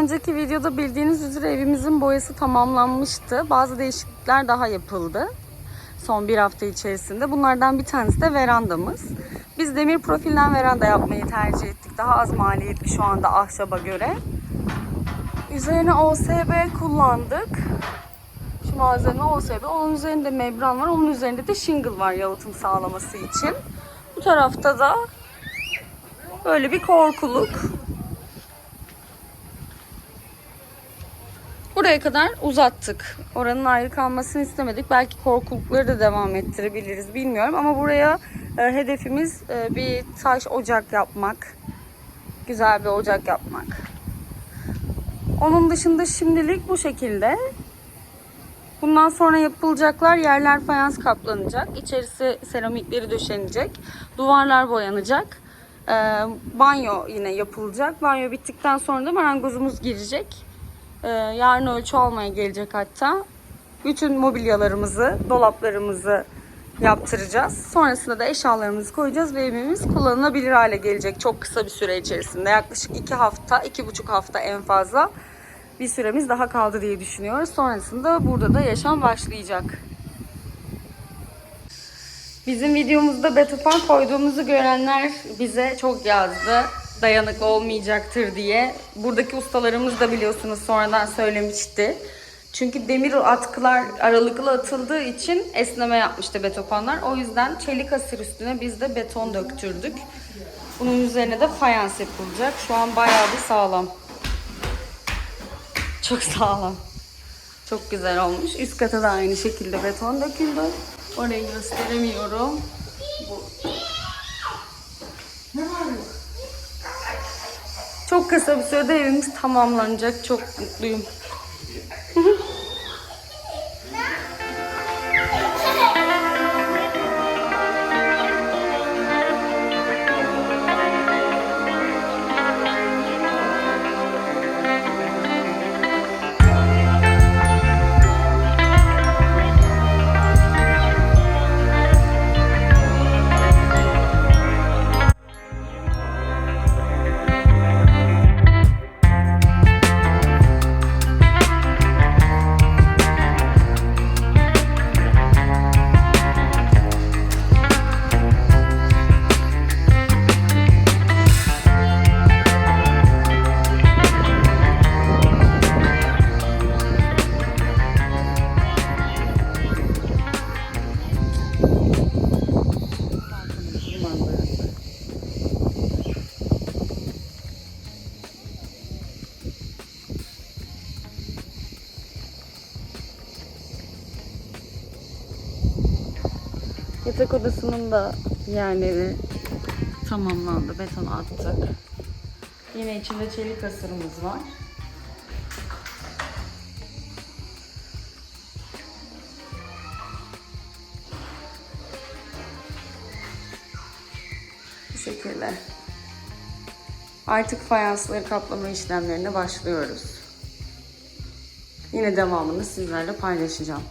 önceki videoda bildiğiniz üzere evimizin boyası tamamlanmıştı. Bazı değişiklikler daha yapıldı. Son bir hafta içerisinde. Bunlardan bir tanesi de verandamız. Biz demir profilden veranda yapmayı tercih ettik. Daha az maliyetli şu anda ahşaba göre. Üzerine OSB kullandık. Şu malzeme OSB. Onun üzerinde membran var. Onun üzerinde de shingle var yalıtım sağlaması için. Bu tarafta da böyle bir korkuluk. Buraya kadar uzattık. Oranın ayrı kalmasını istemedik. Belki korkulukları da devam ettirebiliriz bilmiyorum. Ama buraya e, hedefimiz e, bir taş ocak yapmak. Güzel bir ocak yapmak. Onun dışında şimdilik bu şekilde. Bundan sonra yapılacaklar yerler fayans kaplanacak. İçerisi seramikleri döşenecek. Duvarlar boyanacak. Ee, banyo yine yapılacak. Banyo bittikten sonra da marangozumuz girecek. Ee, yarın ölçü almaya gelecek hatta. Bütün mobilyalarımızı, dolaplarımızı yaptıracağız. Sonrasında da eşyalarımızı koyacağız ve evimiz kullanılabilir hale gelecek çok kısa bir süre içerisinde. Yaklaşık iki hafta, iki buçuk hafta en fazla bir süremiz daha kaldı diye düşünüyoruz. Sonrasında burada da yaşam başlayacak. Bizim videomuzda betopan koyduğumuzu görenler bize çok yazdı. Dayanıklı olmayacaktır diye. Buradaki ustalarımız da biliyorsunuz sonradan söylemişti. Çünkü demir atkılar aralıklı atıldığı için esneme yapmıştı betopanlar. O yüzden çelik asır üstüne biz de beton döktürdük. Bunun üzerine de fayans yapılacak. Şu an bayağı bir sağlam. Çok sağlam. Çok güzel olmuş. Üst kata da aynı şekilde beton döküldü. Orayı gösteremiyorum. Kısa bir sürede evimiz tamamlanacak. Çok mutluyum. Yatak odasının da yerleri tamamlandı. Beton attık. Yine içinde çelik asırımız var. Bu şekilde. Artık fayansları kaplama işlemlerine başlıyoruz. Yine devamını sizlerle paylaşacağım.